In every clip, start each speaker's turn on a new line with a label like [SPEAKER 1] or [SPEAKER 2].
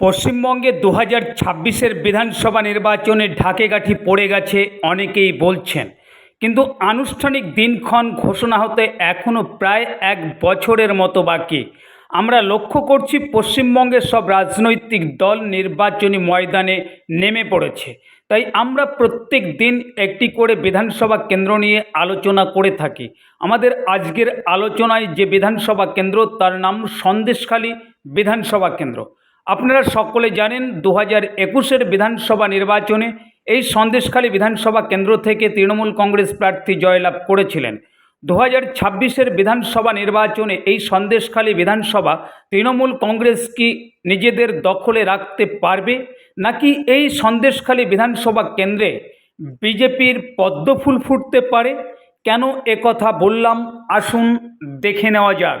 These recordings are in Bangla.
[SPEAKER 1] পশ্চিমবঙ্গে দু হাজার ছাব্বিশের বিধানসভা নির্বাচনে ঢাকেগাঠি পড়ে গেছে অনেকেই বলছেন। কিন্তু আনুষ্ঠানিক দিনক্ষণ ঘোষণা হতে এখনও প্রায় এক বছরের মতো বাকি। আমরা লক্ষ্য করছি পশ্চিমবঙ্গের সব রাজনৈতিক দল নির্বাচনী ময়দানে নেমে পড়েছে। তাই আমরা প্রত্যেক দিন একটি করে বিধানসভা কেন্দ্র নিয়ে আলোচনা করে থাকি। আমাদের আজকের আলোচনায় যে বিধানসভা কেন্দ্র, তার নাম সন্দেশখালী বিধানসভা কেন্দ্র। আপনারা সকলে জানেন দু হাজার একুশের বিধানসভা নির্বাচনে এই সন্দেশখালী বিধানসভা কেন্দ্র থেকে তৃণমূল কংগ্রেস প্রার্থী জয়লাভ করেছিলেন। দু হাজার ছাব্বিশের বিধানসভা নির্বাচনে এই সন্দেশখালী বিধানসভা তৃণমূল কংগ্রেস কি নিজেদের দখলে রাখতে পারবে, নাকি এই সন্দেশখালী বিধানসভা কেন্দ্রে বিজেপির পদ্মফুল ফুটতে পারে? কেন একথা বললাম? আসুন দেখে নেওয়া যাক।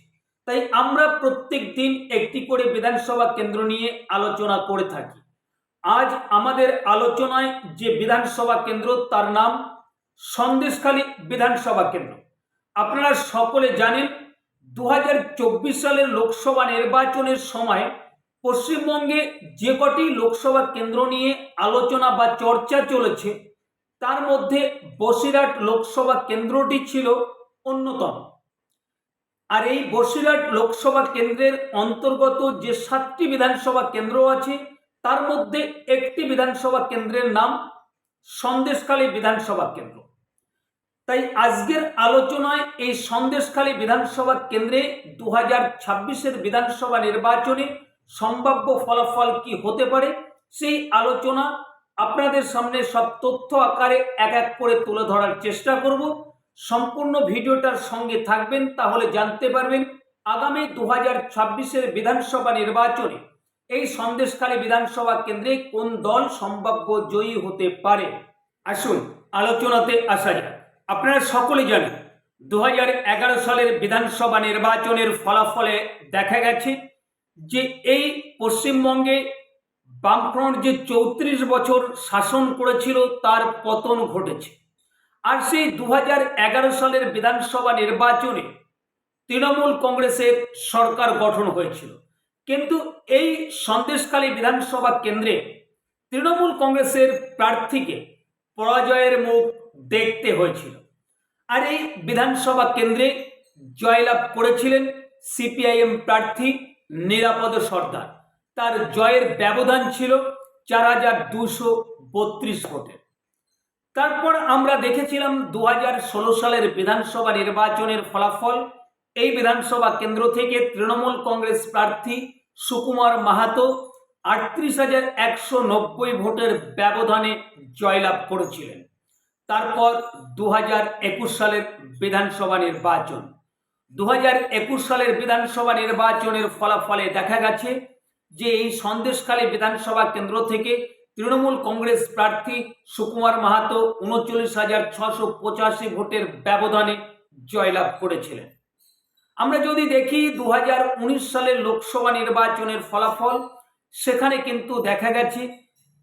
[SPEAKER 1] তাই আমরা প্রত্যেক দিন একটি করে বিধানসভা কেন্দ্র নিয়ে আলোচনা করে থাকি। আজ আমাদের আলোচনায় যে বিধানসভা কেন্দ্র, তার নাম সন্দেশখালী বিধানসভা কেন্দ্র। আপনারা সকলে জানেন দু হাজার চব্বিশ সালের লোকসভা নির্বাচনের সময় পশ্চিমবঙ্গে যে কটি লোকসভা কেন্দ্র নিয়ে আলোচনা বা চর্চা চলেছে, তার মধ্যে বসিরহাট লোকসভা কেন্দ্রটি ছিল অন্যতম। আর এই বসিরহাট লোকসভা কেন্দ্রের অন্তর্গত যে সাতটি বিধানসভা কেন্দ্র আছে, তার মধ্যে একটি বিধানসভা কেন্দ্রের নাম সন্দেশখালী বিধানসভা কেন্দ্র। তাই আজকের আলোচনায় এই সন্দেশখালী বিধানসভা কেন্দ্রে দু হাজার ছাব্বিশের বিধানসভা নির্বাচনে সম্ভাব্য ফলাফল কি হতে পারে, সেই আলোচনা আপনাদের সামনে সব তথ্য আকারে এক এক করে তুলে ধরার চেষ্টা করব। সম্পূর্ণ ভিডিওটার সঙ্গে থাকবেন, তাহলে জানতে পারবেন আগামী দু হাজার ছাব্বিশের বিধানসভা নির্বাচনে এই সন্দেশখালী বিধানসভা কেন্দ্রে কোন দল সম্ভাব্য জয়ী হতে পারে? আসুন আলোচনাতে আসা যাক। আপনারা সকলে জানেন দু হাজার এগারো সালের বিধানসভা নির্বাচনের ফলাফলে দেখা গেছে যে এই পশ্চিমবঙ্গে বামফ্রন্ট যে চৌত্রিশ বছর শাসন করেছিল, তার পতন ঘটেছে। আর সেই দু হাজার এগারো সালের বিধানসভা নির্বাচনে তৃণমূল কংগ্রেসের সরকার গঠন হয়েছিল। কিন্তু এই সন্দেশখালী বিধানসভা কেন্দ্রে তৃণমূল কংগ্রেসের প্রার্থীকে পরাজয়ের মুখ দেখতে হয়েছিল। আর এই বিধানসভা কেন্দ্রে জয়লাভ করেছিলেন সিপিআইএম প্রার্থী নিরাপদ সর্দার। তার জয়ের ব্যবধান ছিল চার হাজার দুশো বত্রিশ ভোটের তারপর আমরা দেখেছিলাম দু হাজার ষোলো সালের বিধানসভা নির্বাচনের ফলাফল। এই বিধানসভা কেন্দ্র থেকে তৃণমূল কংগ্রেস প্রার্থী সুকুমার মাহাতো আটত্রিশ হাজার একশো নব্বই ভোটের ব্যবধানে জয়লাভ করেছিলেন। তারপর দু একুশ সালের বিধানসভা নির্বাচন। দু একুশ সালের বিধানসভা নির্বাচনের ফলাফলে দেখা গেছে যে এই সন্দেশখালী বিধানসভা কেন্দ্র থেকে তৃণমূল কংগ্রেস প্রার্থী সুকুমার মাহাতো উনচল্লিশ হাজার ছশো পঁচাশি ভোটের ব্যবধানে জয়লাভ করেছিলেন। আমরা যদি দেখি দু হাজার উনিশ সালের লোকসভা নির্বাচনের ফলাফল, সেখানে কিন্তু দেখা গেছে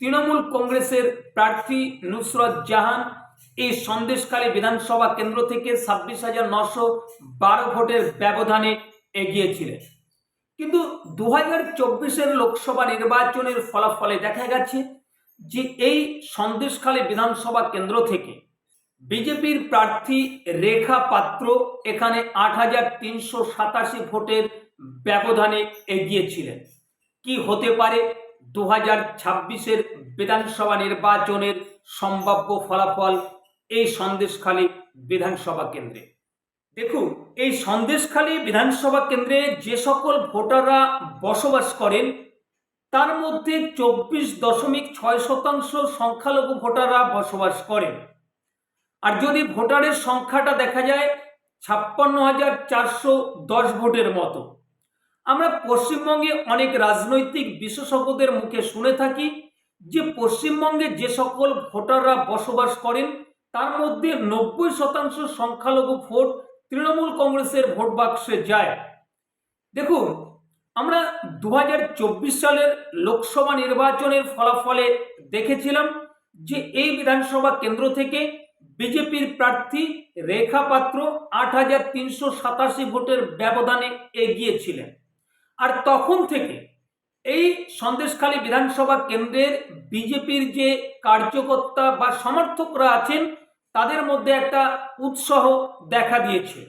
[SPEAKER 1] তৃণমূল কংগ্রেসের প্রার্থী নুসরত জাহান এই সন্দেশখালী বিধানসভা কেন্দ্র থেকে ছাব্বিশ হাজার নশো বারো ভোটের ব্যবধানে এগিয়েছিলেন। কিন্তু দু হাজার চব্বিশের লোকসভা নির্বাচনের ফলাফলে দেখা গেছে যে এই সন্দেশখালী বিধানসভা কেন্দ্র থেকে বিজেপির প্রার্থী রেখা পাত্র এখানে আট হাজার তিনশো সাতাশি ভোটের ব্যবধানে এগিয়েছিলেন। কি হতে পারে? দু হাজার ছাব্বিশের বিধানসভা নির্বাচনের সম্ভাব্য ফলাফল এই সন্দেশখালী বিধানসভা কেন্দ্রে। দেখুন, এই সন্দেশখালী বিধানসভা কেন্দ্রে যে সকল ভোটাররা বসবাস করেন তার মধ্যে চব্বিশ দশমিক ছয় শতাংশ সংখ্যালঘু ভোটাররা বসবাস করেন। আর যদি ভোটারের সংখ্যাটা দেখা যায়, ছাপ্পান্ন হাজার চারশো দশ ভোটের মতো। আমরা পশ্চিমবঙ্গে অনেক রাজনৈতিক বিশেষজ্ঞদের মুখে শুনে থাকি যে পশ্চিমবঙ্গে যে সকল ভোটাররা বসবাস করেন, তার মধ্যে নব্বই শতাংশ সংখ্যালঘু ভোট তৃণমূল কংগ্রেসের ভোট বাক্সে যায়। দেখুন আমরা দু হাজার চব্বিশ সালের লোকসভা নির্বাচনের ফলাফলে দেখেছিলাম যে এই বিধানসভা কেন্দ্র থেকে বিজেপির প্রার্থী রেখা পাত্র আট হাজার তিনশো সাতাশি ভোটের ব্যবধানে এগিয়েছিলেন। আর তখন থেকে এই সন্দেশখালী বিধানসভা কেন্দ্রের বিজেপির যে কার্যকর্তা বা সমর্থকরা আছেন, তাদের মধ্যে একটা উৎসাহ দেখা দিয়েছে।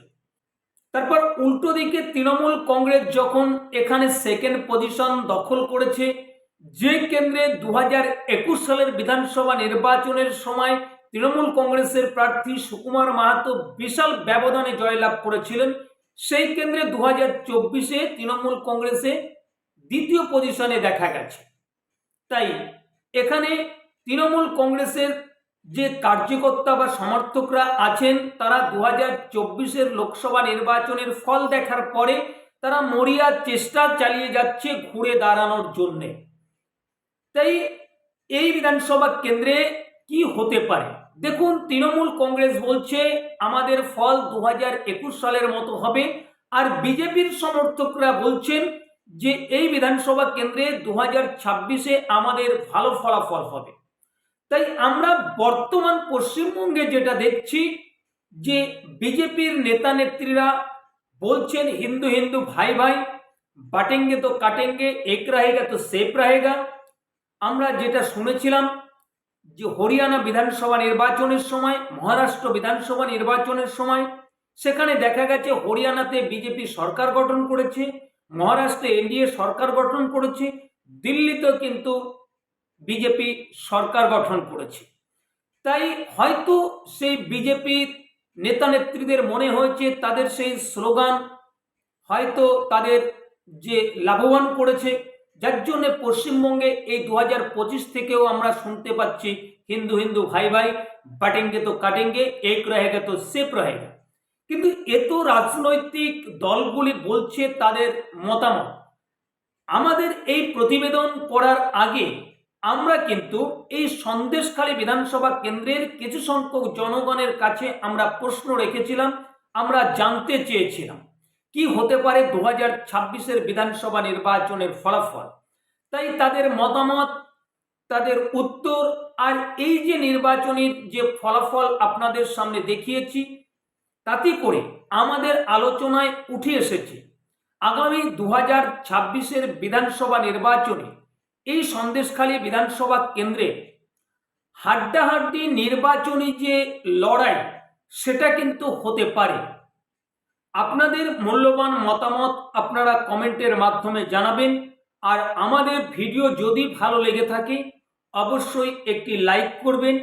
[SPEAKER 1] তারপর উল্টো দিকে তৃণমূল কংগ্রেস যখন এখানে সেকেন্ড পজিশন দখল করেছে, যে কেন্দ্রে দু হাজার একুশ সালের বিধানসভা নির্বাচনের সময় তৃণমূল কংগ্রেসের প্রার্থী সুকুমার মাহাতো বিশাল ব্যবধানে জয়লাভ করেছিলেন, সেই কেন্দ্রে দু হাজার চব্বিশে তৃণমূল কংগ্রেসে দ্বিতীয় পজিশনে দেখা গেছে। তাই এখানে তৃণমূল কংগ্রেসের যে কার্যকর্তা বা সমর্থকরা আছেন, তারা দু হাজার চব্বিশের লোকসভা নির্বাচনের ফল দেখার পরে তারা মরিয়ার চেষ্টা চালিয়ে যাচ্ছে ঘুরে দাঁড়ানোর জন্যে। তাই এই বিধানসভা কেন্দ্রে কি হতে পারে? দেখুন, তৃণমূল কংগ্রেস বলছে, আমাদের ফল দু সালের মতো হবে। আর বিজেপির সমর্থকরা বলছেন যে, এই বিধানসভা কেন্দ্রে দু হাজার আমাদের ভালো ফলাফল হবে। তাই আমরা বর্তমান পশ্চিমবঙ্গে যেটা দেখছি যে বিজেপির নেতা নেত্রীরা বলছেন হিন্দু হিন্দু ভাই ভাই, বাটেঙ্গে তো কাটেঙ্গে, এক রাহেগা তো সেফ রাহেগা। আমরা যেটা শুনেছিলাম যে হরিয়ানা বিধানসভা নির্বাচনের সময়, মহারাষ্ট্র বিধানসভা নির্বাচনের সময়, সেখানে দেখা গেছে হরিয়ানাতে বিজেপি সরকার গঠন করেছে, মহারাষ্ট্রে এনডিএ সরকার গঠন করেছে, দিল্লিতেও কিন্তু বিজেপি সরকার গঠন করেছে। তাই হয়তো সেই বিজেপির নেতা নেত্রীদের মনে হয়েছে, তাদের সেই স্লোগান হয়তো তাদের যে লাভবান করেছে। যার জন্য পশ্চিমবঙ্গে এই দু হাজার পঁচিশ থেকেও আমরা শুনতে পাচ্ছি, হিন্দু হিন্দু ভাই ভাই, বাটেঙ্গে তো কাটেঙ্গে, এক রহেগা তো সেফ রহেগা। কিন্তু এত রাজনৈতিক দলগুলি বলছে তাদের মতামত। আমাদের এই প্রতিবেদন করার আগে আমরা কিন্তু এই সন্দেশখালী বিধানসভা কেন্দ্রের কিছু সংখ্যক জনগণের কাছে আমরা প্রশ্ন রেখেছিলাম, আমরা জানতে চেয়েছিলাম কি হতে পারে দু হাজার ছাব্বিশের বিধানসভা নির্বাচনের ফলাফল। তাই তাদের মতামত, তাদের উত্তর আর এই যে নির্বাচনের যে ফলাফল আপনাদের সামনে দেখিয়েছি, তাতে করে আমাদের আলোচনায় উঠে এসেছে, আগামী দু হাজার ছাব্বিশের বিধানসভা নির্বাচনে এই সন্দেশখালী বিধানসভা কেন্দ্রে হাড্ডাহাড্ডি নির্বাচনী যে লড়াই, সেটা কিন্তু হতে পারে। আপনাদের মূল্যবান মতামত আপনারা কমেন্টের মাধ্যমে জানাবেন। আর আমাদের ভিডিও যদি ভালো লেগে থাকে, অবশ্যই একটি লাইক করবেন,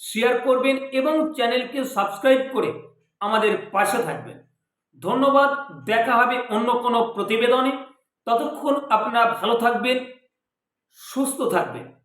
[SPEAKER 1] শেয়ার করবেন এবং চ্যানেলকে সাবস্ক্রাইব করে আমাদের পাশে থাকবেন। ধন্যবাদ, দেখা হবে অন্য কোনো প্রতিবেদনে। ততক্ষণ আপনারা ভালো থাকবেন। সুস্থ থাকবেন।